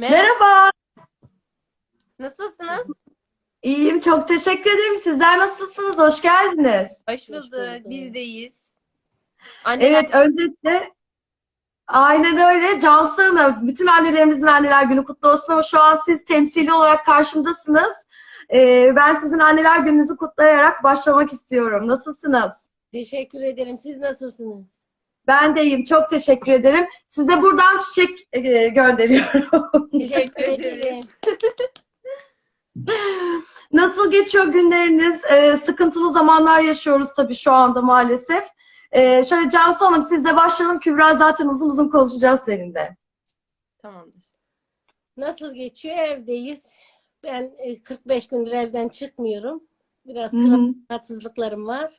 Merhaba, Merhaba, nasılsınız? iyiyim. Çok teşekkür ederim. Sizler nasılsınız? Hoş geldiniz. Hoş bulduk. biz de iyiyiz. Anneler Evet, öncelikle aynen öyle. Cansu Hanım, bütün annelerimizin anneler günü kutlu olsun ama şu an siz temsili olarak karşımdasınız. Ee, ben sizin anneler gününüzü kutlayarak başlamak istiyorum. Nasılsınız? Teşekkür ederim. Siz nasılsınız? Ben de iyiyim. Çok teşekkür ederim. Size buradan çiçek e, gönderiyorum. teşekkür ederim. Nasıl geçiyor günleriniz? Ee, sıkıntılı zamanlar yaşıyoruz tabii şu anda maalesef. Ee, şöyle Cansu Hanım sizle başlayalım. Kübra zaten uzun uzun konuşacağız seninle. Tamamdır. Nasıl geçiyor? Evdeyiz. Ben e, 45 gündür evden çıkmıyorum. Biraz rahatsızlıklarım var.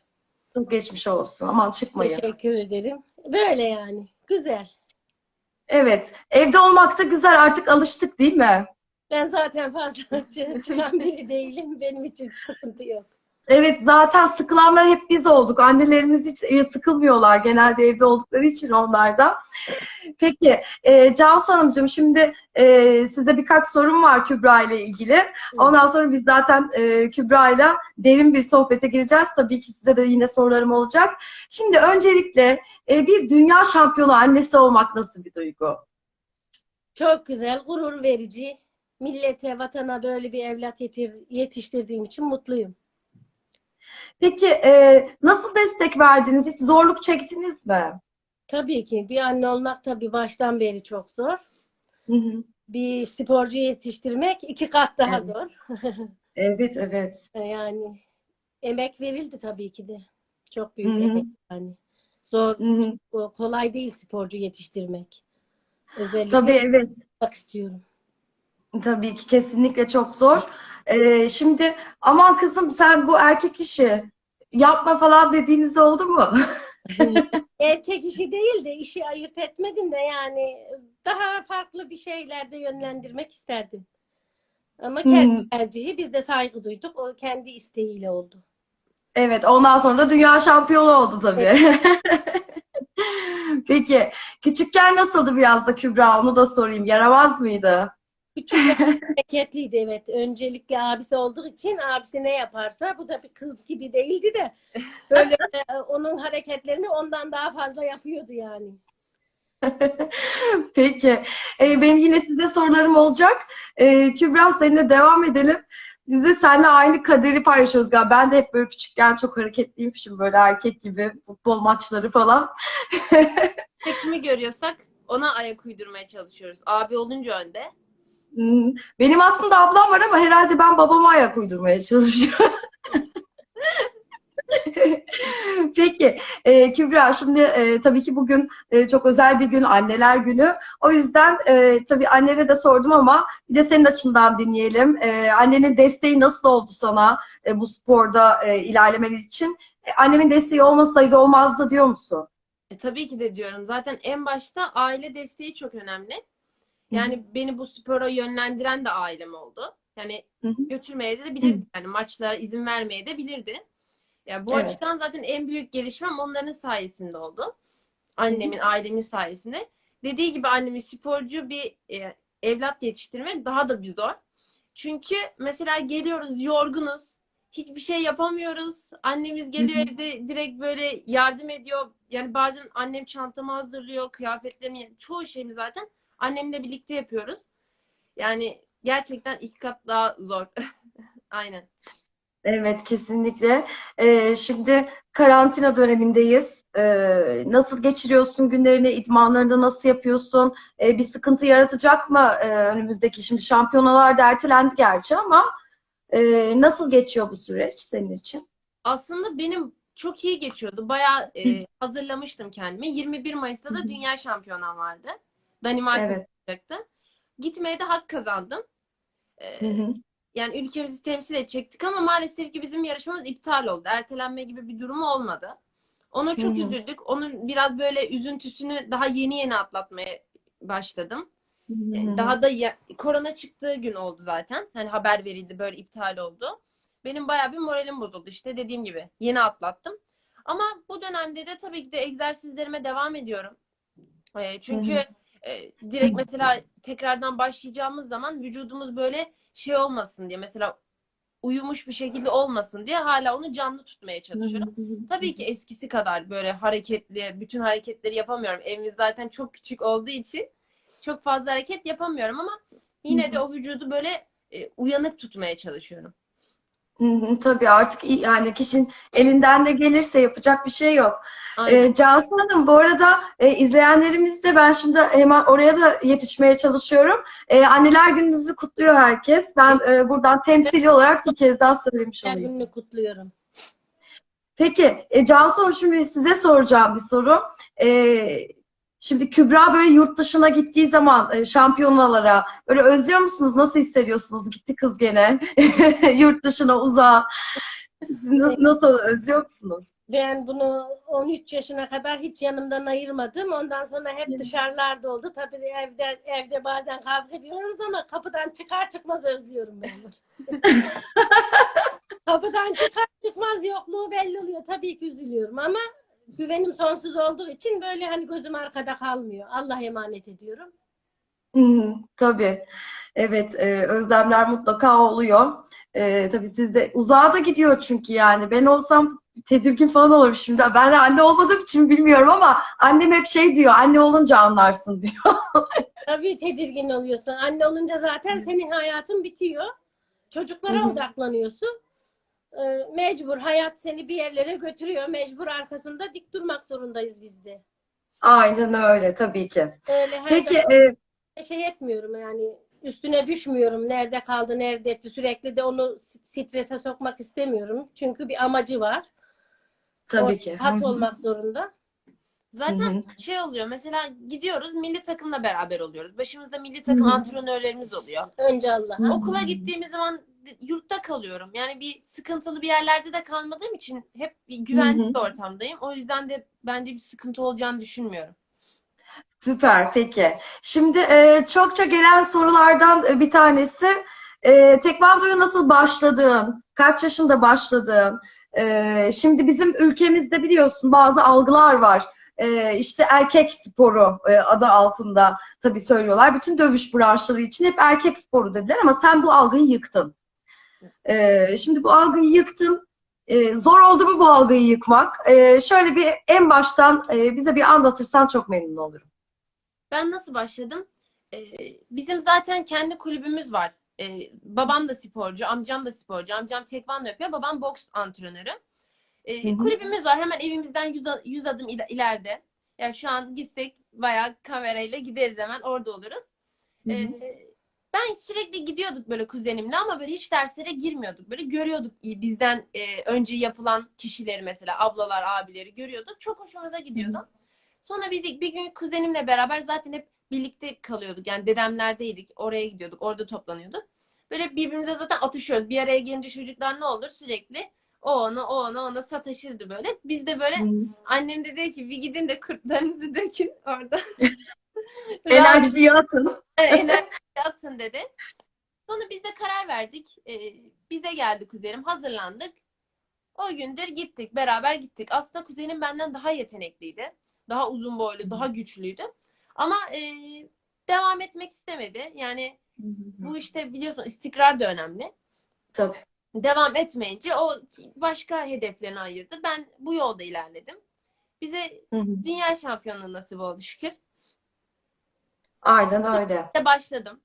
Çok geçmiş olsun. Aman çıkmayın. Teşekkür ederim. Böyle yani. Güzel. Evet. Evde olmak da güzel. Artık alıştık değil mi? Ben zaten fazla çı- çıkan biri değilim. Benim için sıkıntı yok. Evet zaten sıkılanlar hep biz olduk. Annelerimiz hiç e, sıkılmıyorlar genelde evde oldukları için onlar da. Peki e, Cansu Hanımcığım şimdi e, size birkaç sorum var Kübra ile ilgili. Ondan sonra biz zaten e, Kübra ile derin bir sohbete gireceğiz. Tabii ki size de yine sorularım olacak. Şimdi öncelikle e, bir dünya şampiyonu annesi olmak nasıl bir duygu? Çok güzel, gurur verici. Millete, vatana böyle bir evlat yetiştirdiğim için mutluyum. Peki e, nasıl destek verdiniz? Hiç zorluk çektiniz mi? Tabii ki bir anne olmak tabii baştan beri çok zor. Hı hı. Bir sporcu yetiştirmek iki kat daha Evet. zor. Evet, evet. Yani emek verildi tabii ki de. Çok büyük Hı hı. emek yani. Zor, Hı hı. kolay değil sporcu yetiştirmek. Özellikle Tabii evet. yapmak istiyorum. Tabii ki kesinlikle çok zor. Ee, şimdi aman kızım sen bu erkek işi yapma falan dediğiniz oldu mu? Erkek işi değil de işi ayırt etmedim de yani daha farklı bir şeylerde yönlendirmek isterdim. Ama kendi Hmm. tercihi biz de saygı duyduk. O kendi isteğiyle oldu. Evet, ondan sonra da dünya şampiyonu oldu tabii. Peki, küçükken nasıldı biraz da Kübra? Onu da sorayım. Yaramaz mıydı? Küçük hareketliydi evet. Öncelikle abisi olduğu için abisi ne yaparsa bu da bir kız gibi değildi de böyle e, onun hareketlerini ondan daha fazla yapıyordu yani. Peki, Ee, benim yine size sorularım olacak. Ee, Kübra seninle devam edelim. Biz de seninle aynı kaderi paylaşıyoruz galiba. Ben de hep böyle küçükken çok hareketliymişim böyle erkek gibi futbol maçları falan. Kimi görüyorsak ona ayak uydurmaya çalışıyoruz. Abi olunca önde. Hmm, Benim aslında ablam var ama herhalde ben babama ayak uydurmaya çalışıyorum. Peki e, Kübra şimdi e, tabii ki bugün e, çok özel bir gün anneler günü. O yüzden e, tabii annene de sordum ama bir de senin açından dinleyelim. E, annenin desteği nasıl oldu sana e, bu sporda e, ilerlemen için? E, annemin desteği olmasaydı olmazdı diyor musun? E, tabii ki de diyorum. Zaten en başta aile desteği çok önemli. Yani beni bu spora yönlendiren de ailem oldu. Yani Hı hı. götürmeye de bilirdi. Yani maçlara izin vermeye de bilirdi. Ya bu Evet. açıdan zaten en büyük gelişmem onların sayesinde oldu. Annemin, ailemin sayesinde. Dediği gibi annemin sporcu bir e, evlat yetiştirmek daha da bir zor. Çünkü mesela geliyoruz yorgunuz. Hiçbir şey yapamıyoruz. Annemiz geliyor Hı hı. evde direkt böyle yardım ediyor. Yani bazen annem çantamı hazırlıyor, kıyafetlerimi, çoğu şeyimi zaten annemle birlikte yapıyoruz. Yani gerçekten iki kat daha zor. Aynen. Evet kesinlikle. Ee, şimdi karantina dönemindeyiz. Ee, nasıl geçiriyorsun günlerini, idmanlarını nasıl yapıyorsun? Ee, bir sıkıntı yaratacak mı ee, önümüzdeki? Şimdi şampiyonalar da ertelendi gerçi ama ee, nasıl geçiyor bu süreç senin için? Aslında benim çok iyi geçiyordu. Bayağı e, hazırlamıştım kendimi. 21 Mayıs'ta da dünya şampiyonam vardı. Danimarka Evet. olacaktı. Gitmeye de hak kazandım. Ee, Hı hı. yani ülkemizi temsil edecektik ama maalesef ki bizim yarışmamız iptal oldu. Ertelenme gibi bir durumu olmadı. Ona çok Hı hı. üzüldük. Onun biraz böyle üzüntüsünü daha yeni yeni atlatmaya başladım. Hı hı. Daha da ya- korona çıktığı gün oldu zaten. Hani haber verildi böyle iptal oldu. Benim bayağı bir moralim bozuldu işte dediğim gibi. Yeni atlattım. Ama bu dönemde de tabii ki de egzersizlerime devam ediyorum. E, çünkü Hı hı. E, direkt mesela tekrardan başlayacağımız zaman vücudumuz böyle şey olmasın diye mesela uyumuş bir şekilde olmasın diye hala onu canlı tutmaya çalışıyorum. Tabii ki eskisi kadar böyle hareketli, bütün hareketleri yapamıyorum. Evimiz zaten çok küçük olduğu için çok fazla hareket yapamıyorum ama yine de o vücudu böyle e, uyanık tutmaya çalışıyorum. Tabii artık yani kişinin elinden de gelirse yapacak bir şey yok. Aynen. Ee, Cansu Hanım bu arada e, izleyenlerimiz de ben şimdi hemen oraya da yetişmeye çalışıyorum. Ee, Anneler Gününüzü kutluyor herkes. Ben e, buradan temsili olarak bir kez daha söylemiş olayım. gününü kutluyorum. Peki e, Cansu Hanım şimdi size soracağım bir soru. Ee, şimdi Kübra böyle yurt dışına gittiği zaman e, şampiyonalara böyle özlüyor musunuz? Nasıl hissediyorsunuz? Gitti kız gene yurt dışına uzağa. Nasıl özlüyor musunuz? Ben bunu 13 yaşına kadar hiç yanımdan ayırmadım. Ondan sonra hep dışarılarda oldu. Tabii evde evde bazen kavga ediyoruz ama kapıdan çıkar çıkmaz özlüyorum ben kapıdan çıkar çıkmaz yokluğu belli oluyor. Tabii ki üzülüyorum ama güvenim sonsuz olduğu için böyle hani gözüm arkada kalmıyor. Allah emanet ediyorum. Hı, tabii. Evet, e, özlemler mutlaka oluyor. E, tabii sizde uzağa da gidiyor çünkü yani. Ben olsam tedirgin falan olurum şimdi. Ben de anne olmadığım için bilmiyorum ama annem hep şey diyor, anne olunca anlarsın diyor. Tabii tedirgin oluyorsun. Anne olunca zaten senin hayatın bitiyor. Çocuklara odaklanıyorsun. Ee, mecbur hayat seni bir yerlere götürüyor. Mecbur arkasında dik durmak zorundayız biz de. Aynen öyle tabii ki. Öyle her Peki, e, şey etmiyorum yani üstüne düşmüyorum. Nerede kaldı, nerede etti. Sürekli de onu strese sokmak istemiyorum. Çünkü bir amacı var. tabii O ki. Hat olmak zorunda. Zaten hı şey oluyor mesela gidiyoruz milli takımla beraber oluyoruz. Başımızda milli takım Hı hı. antrenörlerimiz oluyor. Önce Allah. Okula gittiğimiz zaman yurtta kalıyorum. Yani bir sıkıntılı bir yerlerde de kalmadığım için hep bir güvenli bir ortamdayım. O yüzden de bence bir sıkıntı olacağını düşünmüyorum. Süper, peki. Şimdi e, çokça gelen sorulardan e, bir tanesi, e, tekvandoya nasıl başladın? Kaç yaşında başladın? E, şimdi bizim ülkemizde biliyorsun bazı algılar var. E, işte erkek sporu e, adı altında tabii söylüyorlar. Bütün dövüş branşları için hep erkek sporu dediler ama sen bu algıyı yıktın. E, şimdi bu algıyı yıktın. E, zor oldu mu bu algıyı yıkmak? E, şöyle bir en baştan e, bize bir anlatırsan çok memnun olurum. Ben nasıl başladım? Ee, bizim zaten kendi kulübümüz var. Ee, babam da sporcu, amcam da sporcu. Amcam tekvando yapıyor, babam boks antrenörü. Hı hı. kulübümüz var hemen evimizden 100, 100 adım ileride. Yani şu an gitsek bayağı kamerayla gideriz hemen orada oluruz. Hı hı. Ben sürekli gidiyorduk böyle kuzenimle ama böyle hiç derslere girmiyorduk. Böyle görüyorduk bizden e, önce yapılan kişileri mesela ablalar, abileri görüyorduk. Çok hoşumuza gidiyordu. Sonra bir, bir gün kuzenimle beraber zaten hep birlikte kalıyorduk. Yani dedemlerdeydik. Oraya gidiyorduk. Orada toplanıyorduk. Böyle birbirimize zaten atışıyoruz. Bir araya gelince çocuklar ne olur sürekli o ona o ona ona sataşırdı böyle. Biz de böyle annem de dedi ki bir gidin de kurtlarınızı dökün orada. Enerjiyi atın. enerji atsın dedi. Sonra biz de karar verdik. Ee, bize geldi kuzenim. Hazırlandık. O gündür gittik. Beraber gittik. Aslında kuzenim benden daha yetenekliydi. Daha uzun boylu, daha güçlüydü. Ama e, devam etmek istemedi. Yani bu işte biliyorsun istikrar da önemli. Tabii. Devam etmeyince o başka hedeflerini ayırdı. Ben bu yolda ilerledim. Bize Hı hı. dünya şampiyonluğu nasip oldu şükür. Aynen öyle. de başladım.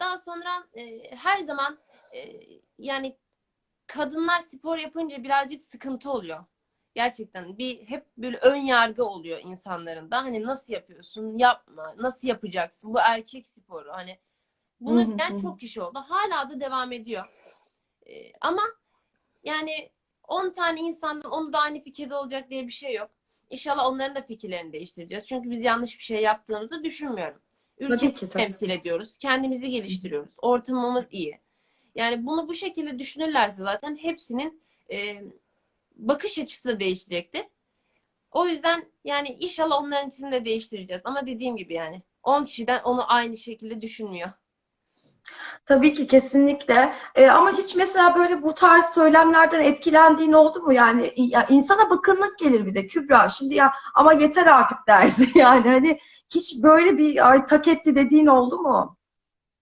Daha sonra e, her zaman e, yani kadınlar spor yapınca birazcık sıkıntı oluyor. Gerçekten bir hep böyle ön yargı oluyor insanların da. Hani nasıl yapıyorsun? Yapma. Nasıl yapacaksın? Bu erkek sporu. Hani bunu diyen çok kişi oldu. Hala da devam ediyor. E, ama yani 10 tane insandan 10 da aynı fikirde olacak diye bir şey yok. İnşallah onların da fikirlerini değiştireceğiz. Çünkü biz yanlış bir şey yaptığımızı düşünmüyorum. Ülke Tabii ki tabii. temsil ediyoruz. Kendimizi geliştiriyoruz. Ortamımız iyi. Yani bunu bu şekilde düşünürlerse zaten hepsinin e, bakış açısı da değişecektir. O yüzden yani inşallah onların ikisini de değiştireceğiz. Ama dediğim gibi yani 10 kişiden onu aynı şekilde düşünmüyor. Tabii ki kesinlikle. Ee, ama hiç mesela böyle bu tarz söylemlerden etkilendiğin oldu mu? Yani ya insana bıkkınlık gelir bir de Kübra. Şimdi ya ama yeter artık dersin yani hani hiç böyle bir ay tak etti dediğin oldu mu?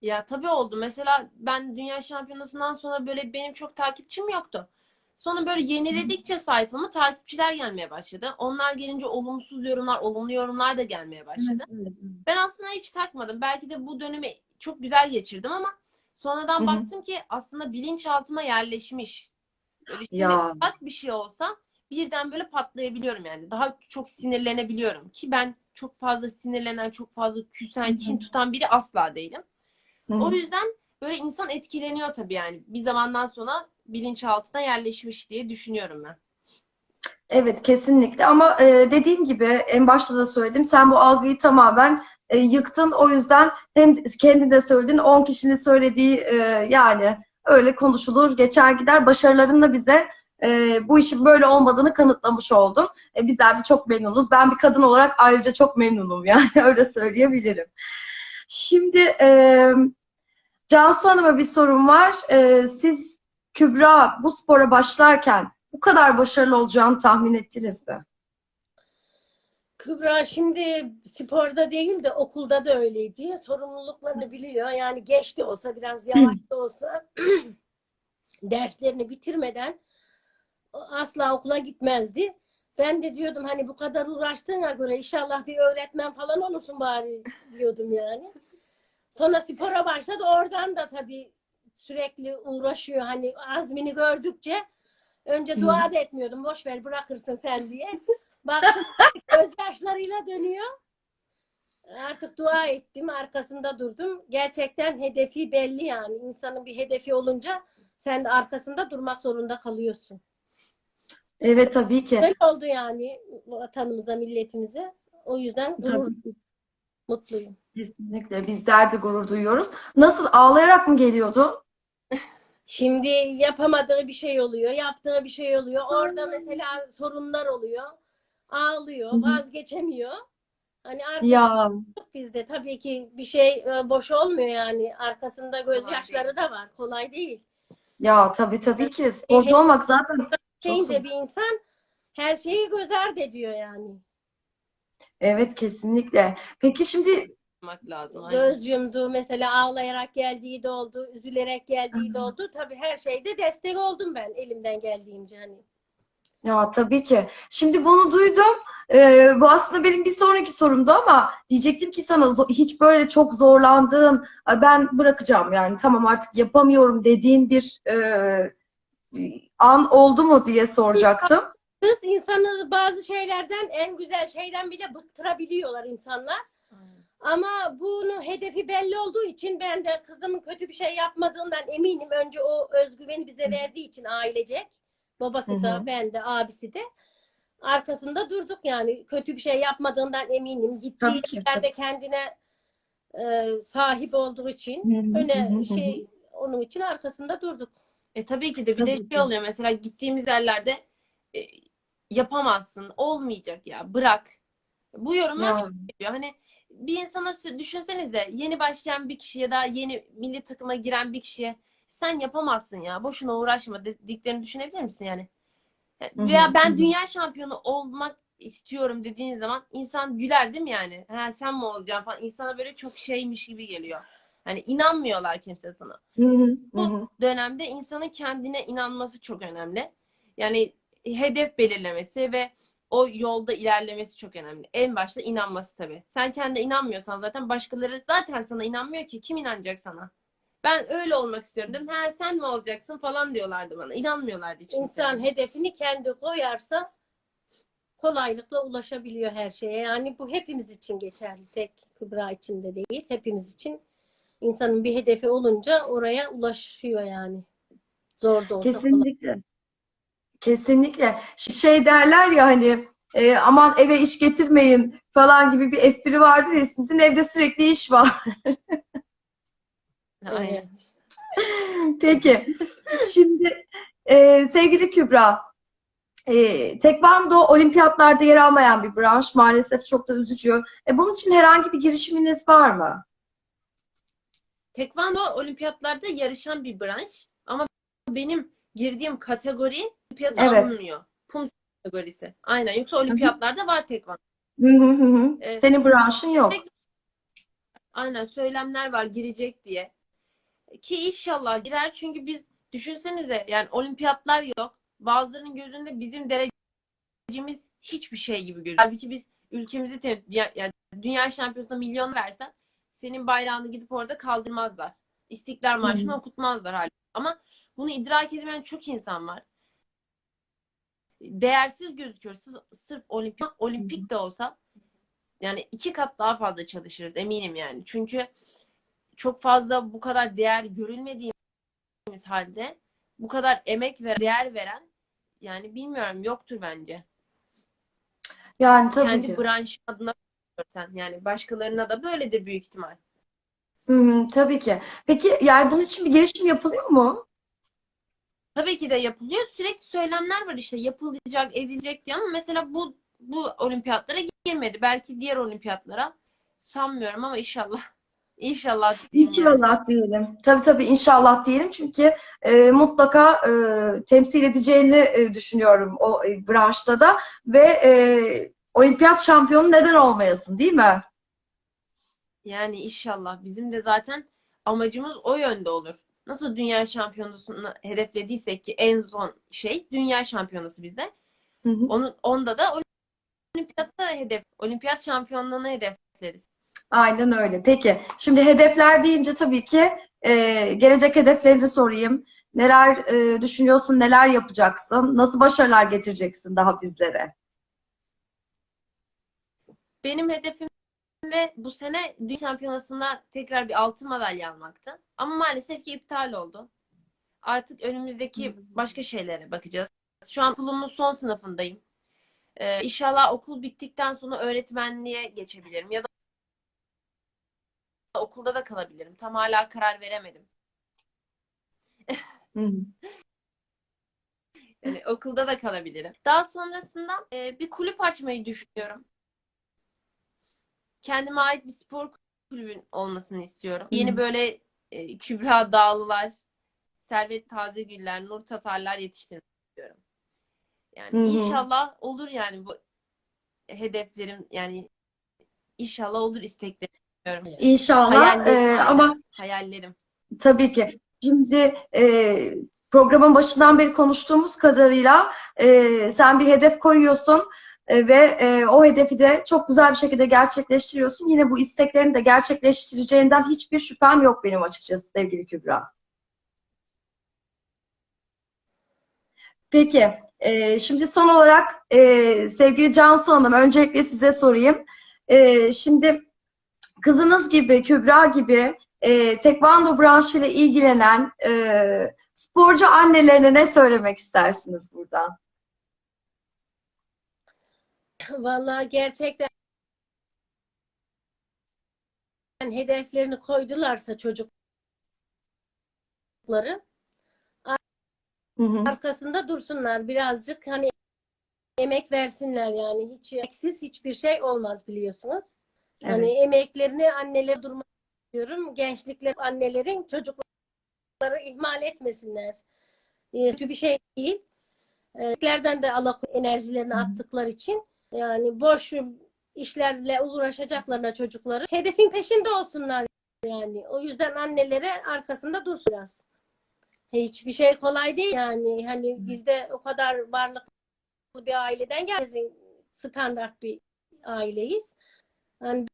Ya tabii oldu. Mesela ben dünya şampiyonasından sonra böyle benim çok takipçim yoktu. Sonra böyle yeniledikçe sayfamı takipçiler gelmeye başladı. Onlar gelince olumsuz yorumlar, olumlu yorumlar da gelmeye başladı. Ben aslında hiç takmadım. Belki de bu dönemi çok güzel geçirdim ama sonradan baktım ki aslında bilinçaltıma yerleşmiş. Böyle şimdi Ya. ufak bir şey olsa birden böyle patlayabiliyorum yani. Daha çok sinirlenebiliyorum ki ben çok fazla sinirlenen, çok fazla küsen, kin tutan biri asla değilim. Hı hı. O yüzden böyle insan etkileniyor tabii yani. Bir zamandan sonra bilinçaltına yerleşmiş diye düşünüyorum ben. Evet kesinlikle ama e, dediğim gibi en başta da söyledim sen bu algıyı tamamen e, yıktın o yüzden hem kendin de söyledin 10 kişinin söylediği e, yani öyle konuşulur geçer gider başarılarınla bize e, bu işin böyle olmadığını kanıtlamış oldun. E, bizler de çok memnunuz. Ben bir kadın olarak ayrıca çok memnunum yani öyle söyleyebilirim. Şimdi e, Cansu Hanım'a bir sorum var. E, siz Kübra bu spora başlarken bu kadar başarılı olacağını tahmin ettiniz mi? Kübra şimdi sporda değil de okulda da öyleydi. Sorumluluklarını biliyor. Yani geç de olsa biraz yavaş da olsa derslerini bitirmeden asla okula gitmezdi. Ben de diyordum hani bu kadar uğraştığına göre inşallah bir öğretmen falan olursun bari diyordum yani. Sonra spora başladı. Oradan da tabii sürekli uğraşıyor. Hani azmini gördükçe önce dua da etmiyordum. Boş ver bırakırsın sen diye. Baktım gözyaşlarıyla dönüyor. Artık dua ettim, arkasında durdum. Gerçekten hedefi belli yani. İnsanın bir hedefi olunca sen de arkasında durmak zorunda kalıyorsun. Evet tabii ki. Güzel oldu yani vatanımıza, milletimize. O yüzden gurur, Tabii, mutluyum. kesinlikle. Bizler de gurur duyuyoruz. Nasıl ağlayarak mı geliyordu? Şimdi yapamadığı bir şey oluyor, yaptığı bir şey oluyor. Orada mesela sorunlar oluyor. Ağlıyor, Hı hı. vazgeçemiyor. Hani artık bizde tabii ki bir şey e, boş olmuyor yani. Arkasında gözyaşları da var. Kolay değil. ya tabii tabii ki sporcu olmak zaten. Deyince bir insan her şeyi göz ardı ediyor yani. Evet kesinlikle. Peki şimdi Yapmak lazım. aynen. Göz yumdu mesela ağlayarak geldiği de oldu, üzülerek geldiği de oldu. Tabii her şeyde destek oldum ben elimden geldiğince hani. ya tabii ki. Şimdi bunu duydum. Ee, bu aslında benim bir sonraki sorumdu ama diyecektim ki sana hiç böyle çok zorlandığın, "Ay ben bırakacağım yani tamam artık yapamıyorum dediğin bir e, an oldu mu diye soracaktım. Kız insanı bazı şeylerden en güzel şeyden bile bıktırabiliyorlar insanlar. Aynen. Ama bunu hedefi belli olduğu için ben de kızımın kötü bir şey yapmadığından eminim. Önce o özgüveni bize verdiği için ailecek. Babası Hı da, ben de, abisi de. Arkasında durduk yani. Kötü bir şey yapmadığından eminim. Gittiği ki, yerde kendine e, sahip olduğu için Hı hı, hı şey onun için arkasında durduk. E tabii ki de bir de Tabii şey ki. oluyor mesela gittiğimiz yerlerde e, yapamazsın, olmayacak ya, bırak. Bu yorumlar Ya. çok geliyor. Hani bir insana düşünsenize yeni başlayan bir kişi ya da yeni milli takıma giren bir kişiye sen yapamazsın ya, boşuna uğraşma dediklerini düşünebilir misin yani? E, Veya ben dünya şampiyonu olmak istiyorum dediğin zaman insan güler değil mi yani? Ha, sen mi olacaksın falan. İnsana böyle çok şeymiş gibi geliyor. Hani inanmıyorlar kimse sana Hı hı, bu hı. dönemde insanın kendine inanması çok önemli. Yani hedef belirlemesi ve o yolda ilerlemesi çok önemli. En başta inanması tabii. Sen kendine inanmıyorsan zaten başkaları zaten sana inanmıyor ki. Kim inanacak sana? Ben öyle olmak istiyorum dedim. Ha sen mi olacaksın falan diyorlardı bana. İnanmıyorlardı hiç kimse. İnsan hedefini kendi koyarsa kolaylıkla ulaşabiliyor her şeye. Yani bu hepimiz için geçerli. Tek Kübra için de değil. Hepimiz için insanın bir hedefi olunca oraya ulaşıyor yani. Zor da olsa. Kesinlikle. Kesinlikle. Şey derler ya hani e, aman eve iş getirmeyin falan gibi bir espri vardır ya sizin evde sürekli iş var. Aynen. Evet. Peki. Şimdi e, sevgili Kübra, e, tekvando olimpiyatlarda yer almayan bir branş. Maalesef çok da üzücü. E, bunun için herhangi bir girişiminiz var mı? Tekvando olimpiyatlarda yarışan bir branş ama benim girdiğim kategori olimpiyata Evet. alınmıyor. Pum kategorisi. Aynen. Yoksa olimpiyatlarda var tekvando. Hı hı hı hı. Evet. Senin branşın yok. Aynen söylemler var girecek diye. Ki inşallah girer çünkü biz düşünsenize yani olimpiyatlar yok. Bazılarının gözünde bizim derecemiz hiçbir şey gibi gözüküyor. Halbuki biz ülkemizi te- ya, ya dünya şampiyonasına milyon versen senin bayrağını gidip orada kaldırmazlar. İstiklal Marşı'nı Hı. okutmazlar hala. Ama bunu idrak edemeyen çok insan var. Değersiz gözüküyor. Siz sırf olimpik, olimpik de olsa yani iki kat daha fazla çalışırız eminim yani. Çünkü çok fazla bu kadar değer görülmediğimiz halde bu kadar emek ve değer veren yani bilmiyorum yoktur bence. Yani tabii Kendi ki. branşı adına sen yani başkalarına da böyledir büyük ihtimal. Hı, tabii ki. Peki yani bunun için bir girişim yapılıyor mu? Tabii ki de yapılıyor. Sürekli söylemler var işte yapılacak, edilecek diye ama mesela bu bu olimpiyatlara girmedi. Belki diğer olimpiyatlara sanmıyorum ama inşallah. İnşallah. İnşallah diyelim. Tabii tabii inşallah diyelim çünkü e, mutlaka e, temsil edeceğini e, düşünüyorum o e, branşta da ve e, olimpiyat şampiyonu neden olmayasın değil mi? Yani inşallah bizim de zaten amacımız o yönde olur. Nasıl dünya şampiyonasını hedeflediysek ki en son şey dünya şampiyonası bize. Hı hı. Onun onda da olimpiyatta hedef olimpiyat şampiyonluğunu hedefleriz. Aynen öyle. Peki şimdi hedefler deyince tabii ki e, gelecek hedeflerini sorayım. Neler e, düşünüyorsun, neler yapacaksın, nasıl başarılar getireceksin daha bizlere? Benim hedefim de bu sene dünya şampiyonasında tekrar bir altın madalya almaktı. Ama maalesef ki iptal oldu. Artık önümüzdeki başka şeylere bakacağız. Şu an okulumun son sınıfındayım. Ee, inşallah okul bittikten sonra öğretmenliğe geçebilirim ya da okulda da kalabilirim. Tam hala karar veremedim. Yani okulda da kalabilirim. Daha sonrasında e, bir kulüp açmayı düşünüyorum. Kendime ait bir spor kulübün olmasını istiyorum. Yeni böyle e, Kübra Dağlılar, Servet Tazegüller, Nur Tatarlar yetiştirmek istiyorum. Yani hı. inşallah olur yani bu hedeflerim yani inşallah olur isteklerim. diyorum. İnşallah. Hayallerim E, yani. ama Hayallerim. Tabii ki. Şimdi e, programın başından beri konuştuğumuz kadarıyla e, sen bir hedef koyuyorsun e, ve e, o hedefi de çok güzel bir şekilde gerçekleştiriyorsun. Yine bu isteklerini de gerçekleştireceğinden hiçbir şüphem yok benim açıkçası sevgili Kübra. Peki, e, şimdi son olarak e, sevgili Cansu Hanım, öncelikle size sorayım. E, şimdi kızınız gibi, Kübra gibi e, tekvando branşıyla ilgilenen e, sporcu annelerine ne söylemek istersiniz buradan? Vallahi gerçekten hedeflerini koydularsa çocukları Hı hı. arkasında dursunlar birazcık hani emek versinler yani hiç eksiz hiçbir şey olmaz biliyorsunuz. Yani Evet. emeklerini anneler durmak istiyorum. Gençlikle annelerin çocukları ihmal etmesinler. Ee, Kötü bir şey değil. Erkeklerden de Allah enerjilerini attıkları için yani boş işlerle uğraşacaklarına çocukları hedefin peşinde olsunlar yani. O yüzden annelere arkasında dursun biraz. Hiçbir şey kolay değil yani. Hani biz de o kadar varlıklı bir aileden geldik. Standart bir aileyiz. Yani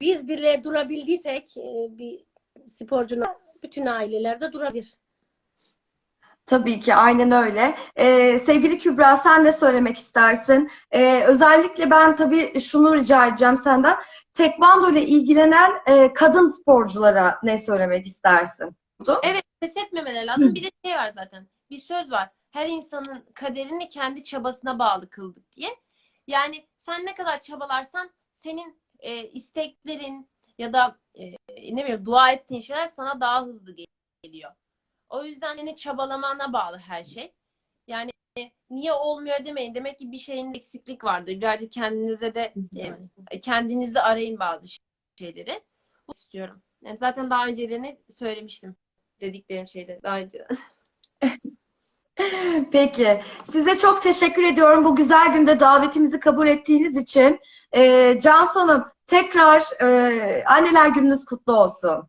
biz bile durabildiysek e, bir sporcunun bütün ailelerde durabilir. Tabii ki aynen öyle. Ee, sevgili Kübra sen ne söylemek istersin? Ee, özellikle ben tabii şunu rica edeceğim senden. Tekvando ile ilgilenen e, kadın sporculara ne söylemek istersin? Evet, pes etmemeleri lazım. Bir de şey var zaten. Bir söz var. Her insanın kaderini kendi çabasına bağlı kıldık diye. Yani sen ne kadar çabalarsan senin e, isteklerin ya da e, ne bileyim dua ettiğin şeyler sana daha hızlı gel- geliyor. O yüzden yine çabalamana bağlı her şey. Yani niye olmuyor demeyin. Demek ki bir şeyin eksiklik vardır. Birazcık kendinize de e, kendinizde arayın bazı şeyleri. Bu istiyorum. Yani zaten daha öncelerini söylemiştim. Dediklerim şeyleri daha önce. Peki. Size çok teşekkür ediyorum bu güzel günde davetimizi kabul ettiğiniz için. Ee, Cansu Hanım tekrar e, anneler gününüz kutlu olsun.